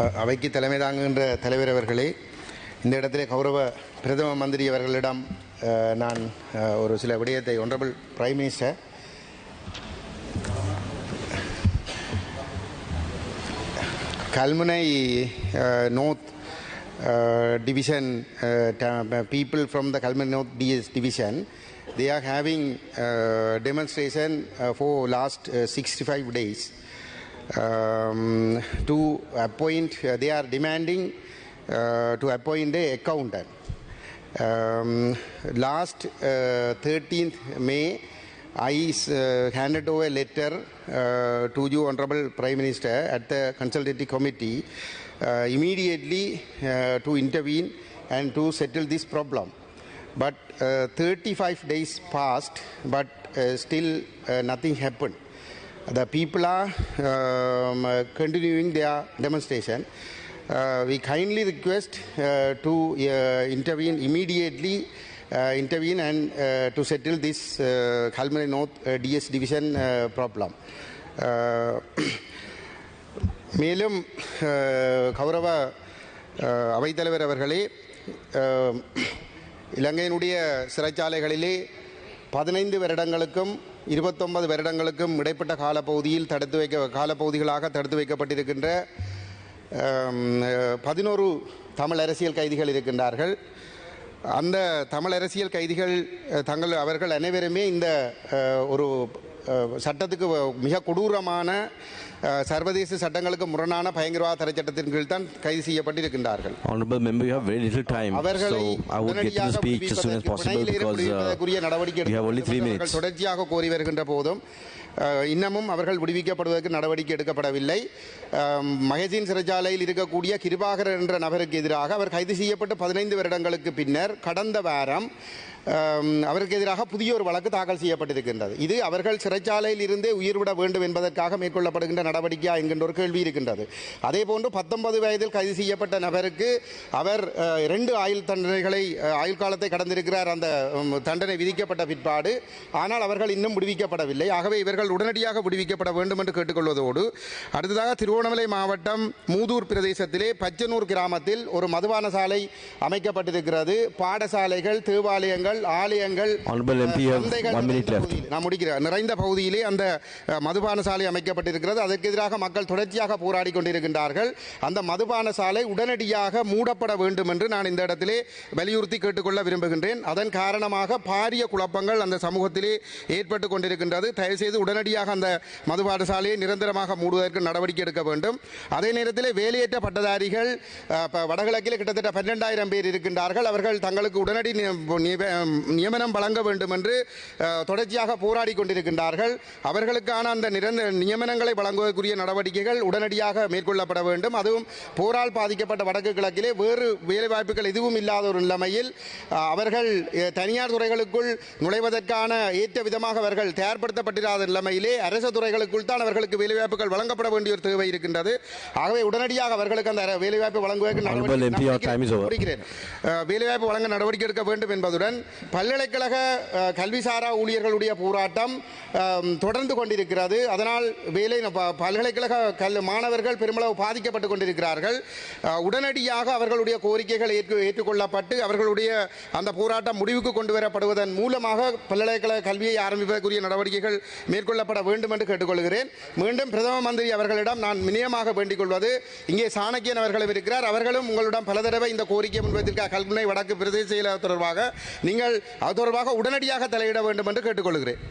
அ- அவைக்கு தலைமை தாங்குகின்ற தலைவர் அவர்களே இந்த இடத்திலே கௌரவ பிரதம மந்திரி அவர்களிடம் அ, நான் அ, ஒரு சில விடயத்தை honourable prime minister Kalmunai uh, North uh, Division uh, ta- people from the Kalmunai North DS Division, they are having uh, demonstration uh, for last uh, 65 days um, to appoint. Uh, they are demanding uh, to appoint a accountant. Um, last uh, 13th May, I uh, handed over a letter uh, to you, Honorable Prime Minister, at the Consultative Committee uh, immediately to intervene and to settle this problem. But uh, 35 days passed, but still nothing happened. The people are um, uh, continuing their demonstration. Uh, we kindly request uh, to uh, intervene immediately, uh, intervene and uh, to settle this uh, Kalmari North uh, DS division uh, problem. Uh, மேலும் அஹ், கௌரவ அஹ், அவைத்தலைவர் அவர்களே அஹ், இலங்கையினுடைய சிறைச்சாலைகளிலே பதினைந்து வருடங்களுக்கும் இருபத்தொன்பது வருடங்களுக்கும் இடைப்பட்ட காலப்பகுதியில் தடுத்து வைக்க காலப்பகுதிகளாக தடுத்து வைக்கப்பட்டிருக்கின்ற பதினோரு தமிழ் அரசியல் கைதிகள் இருக்கின்றார்கள். அந்த தமிழ் அரசியல் கைதிகள் தங்கள் அவர்கள் அனைவருமே இந்த ஒரு சட்டத்துக்கு மிக கொடூரமான சர்வதேச சட்டங்களுக்கு முரணான பயங்கரவாத தடை சட்டத்தின் கீழ் தான் கைது செய்யப்பட்டிருக்கின்றார்கள் Honorable member, you have very little time, அவர்களை so I would get to the உடனடியாக speech as soon as விடுவிப்பதற்கு possible பிணையில் because uh, have only three minutes. தொடர்ச்சியாக கோரி வருகின்ற போதும் இன்னமும் அவர்கள் விடுவிக்கப்படுவதற்கு நடவடிக்கை எடுக்கப்படவில்லை. மகேசின் சிறைச்சாலையில் இருக்கக்கூடிய கிருபாகர் என்ற நபருக்கு எதிராக அவர் கைது செய்யப்பட்டு பதினைந்து வருடங்களுக்கு பின்னர் கடந்த வாரம் அவருக்கு எதிராக புதிய ஒரு வழக்கு தாக்கல் செய்யப்பட்டிருக்கின்றது. இது அவர்கள் சிறைச்சாலையில் இருந்தே உயிர்விட வேண்டும் என்பதற்காக மேற்கொள்ளப்படுகின்ற நடவடிக்கையா என்கின்ற ஒரு கேள்வி இருக்கின்றது. அதே போன்று பத்தொன்பது வயதில் கைது செய்யப்பட்ட நபருக்கு அவர் இரண்டு ஆயுள் தண்டனைகளை ஆயுள் காலத்தை கடந்திருக்கிறார். அந்த தண்டனை விதிக்கப்பட்ட பிற்பாடு ஆனால் அவர்கள் இன்னும் விடுவிக்கப்படவில்லை. ஆகவே இவர்கள் உடனடியாக விடுவிக்கப்பட வேண்டும் என்று கேட்டுக்கொள்வதோடு அடுத்ததாக திருவோணமலை மாவட்டம் மூதூர் பிரதேசத்திலே பச்சனூர் கிராமத்தில் ஒரு மதுபான சாலை அமைக்கப்பட்டிருக்கிறது. பாடசாலைகள் தேவாலயங்கள் ஆலயங்கள் நான் முடிக்கிறேன். நிறைந்த பகுதியிலே அந்த மதுபான சாலை அமைக்கப்பட்டிருக்கிறது. அதற்கு எதிராக மக்கள் தொடர்ச்சியாக போராடி கொண்டிருக்கின்றார்கள். அந்த மதுபான சாலை உடனடியாக மூடப்பட வேண்டும் என்று நான் இந்த இடத்திலே வலியுறுத்தி கேட்டுக்கொள்ள விரும்புகின்றேன். அதன் காரணமாக பாரிய குழப்பங்கள் அந்த சமூகத்திலே ஏற்பட்டு கொண்டிருக்கின்றது. தயவுசெய்து உடனடியாக அந்த மது சாலையை நிரந்தரமாக மூடுவதற்கு நடவடிக்கை எடுக்க வேண்டும். அதே நேரத்தில் வேலையேற்ற பட்டதாரிகள் வடகிழக்கில் கிட்டத்தட்ட பன்னெண்டாயிரம் பேர் இருக்கின்றார்கள். அவர்கள் தங்களுக்கு உடனடி நியமனம் வழங்க வேண்டும் என்று தொடர்ச்சியாக போராடி கொண்டிருக்கின்றார்கள். அவர்களுக்கான அந்த நிரந்தர நியமனங்களை வழங்குவதற்குரிய நடவடிக்கைகள் உடனடியாக மேற்கொள்ளப்பட வேண்டும். அதுவும் போரால் பாதிக்கப்பட்ட வடக்கு கிழக்கிலே வேறு வேலைவாய்ப்புகள் எதுவும் இல்லாத ஒரு நிலைமையில் அவர்கள் தனியார் துறைகளுக்குள் நுழைவதற்கான ஏற்ற விதமாக அவர்கள் தயார்படுத்தப்பட்டிராத நிலைமையிலே அரசு துறைகளுக்குள் தான் அவர்களுக்கு வேலைவாய்ப்புகள் வழங்கப்பட வேண்டிய ஒரு தேவை இருக்கின்றது. ஆகவே உடனடியாக அவர்களுக்கு அந்த வேலைவாய்ப்பு வழங்குவதற்கு வேலைவாய்ப்பு வழங்க நடவடிக்கை எடுக்க வேண்டும் என்பதுடன் பல்கலைக்கழக கல்விசாரா ஊழியர்களுடைய போராட்டம் தொடர்ந்து கொண்டிருக்கிறது. அதனால் வேலை பல்கலைக்கழக கல் மாணவர்கள் பெருமளவு பாதிக்கப்பட்டு கொண்டிருக்கிறார்கள். உடனடியாக அவர்களுடைய கோரிக்கைகள் ஏற்று ஏற்றுக்கொள்ளப்பட்டு அவர்களுடைய அந்த போராட்டம் முடிவுக்கு கொண்டு வரப்படுவதன் மூலமாக பல்கலைக்கழக கல்வியை ஆரம்பிப்பதற்குரிய நடவடிக்கைகள் மேற்கொள்ளப்பட வேண்டும் என்று கேட்டுக்கொள்கிறேன். மீண்டும் பிரதம மந்திரி அவர்களிடம் நான் வினயமாக வேண்டிக் கொள்வது இங்கே சாணக்கியன் அவர்களும் இருக்கிறார் அவர்களும் உங்களிடம் பல தடவை இந்த கோரிக்கை முன்வைத்திருக்க கல்முனை வடக்கு பிரதேச செயலாளர் தொடர்பாக நீங்கள் அது தொடர்பாக உடனடியாக தலையிட வேண்டும் என்று கேட்டுக்கொள்கிறேன்.